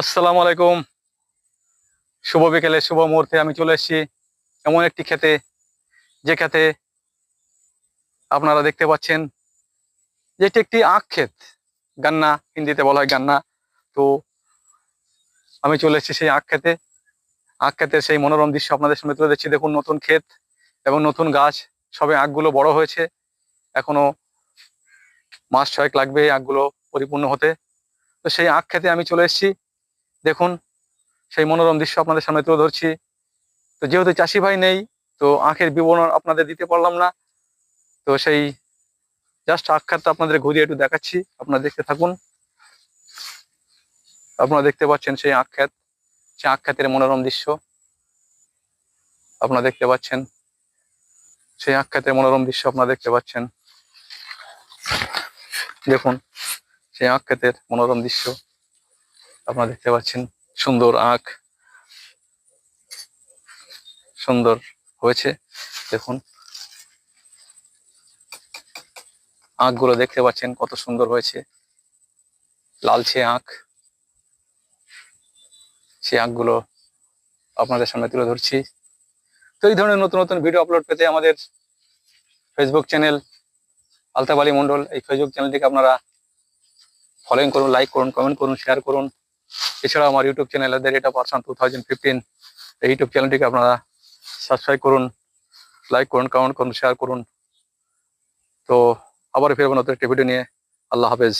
আসসালামু আলাইকুম। শুভ বিকেলে শুভ মুহূর্তে আমি চলে এসেছি এমন একটি খেতে যে খেতে আপনারা দেখতে পাচ্ছেন যেটি একটি আখ ক্ষেত, গান্না, হিন্দিতে বলা হয় গান্না। তো আমি চলে এসেছি সেই আখ খেতে আখ ক্ষেতের সেই মনোরম দৃশ্য আপনাদের সামনে তুলে দিচ্ছি দেখুন নতুন ক্ষেত এবং নতুন গাছ, সবে আখগুলো বড় হয়েছে। এখনও মাস ছয়েক লাগবে আখগুলো পরিপূর্ণ হতে। তো সেই আখ খেতে আমি চলে এসেছি। দেখুন, সেই মনোরম দৃশ্য আপনাদের সামনে তুলে ধরছি। তো যেহেতু চাষি ভাই নেই, তো আখের বিবরণ আপনাদের দিতে পারলাম না। তো সেই জাস্ট আখ খাতটা আপনাদের ঘুরিয়ে একটু দেখাচ্ছি। আপনারা দেখতে থাকুন। আপনারা দেখতে পাচ্ছেন সেই আখ খাত সেই আখ খাতের মনোরম দৃশ্য। আপনারা দেখতে পাচ্ছেন, সেই আখ খাতের মনোরম দৃশ্য আপনারা দেখতে পাচ্ছেন। দেখুন, সেই আখ খাতের মনোরম দৃশ্য। আপনারা দেখতে পাচ্ছেন, সুন্দর আখ। সুন্দর হয়েছে। দেখুন। আখগুলো দেখতে পাচ্ছেন কত সুন্দর হয়েছে। লালচে আখ। সেই আখগুলো আপনাদের সামনে তুলে ধরছি। তো এই ধরনের নতুন নতুন ভিডিও আপলোড পেতে আমাদের ফেসবুক চ্যানেল আলতাবালি মন্ডল এই ফেসবুক চ্যানেলটিকে আপনারা ফলোইং করুন লাইক করুন কমেন্ট করুন শেয়ার করুন। এছাড়াও আমার YouTube channel of person two thousand fifteen এই ইউটিউব চ্যানেলটিকে আপনারা সাবস্ক্রাইব করুন লাইক করুন কমেন্ট করুন শেয়ার করুন। তো আবার ফিরবো নতুন একটি ভিডিও নিয়ে। আল্লাহ হাফেজ।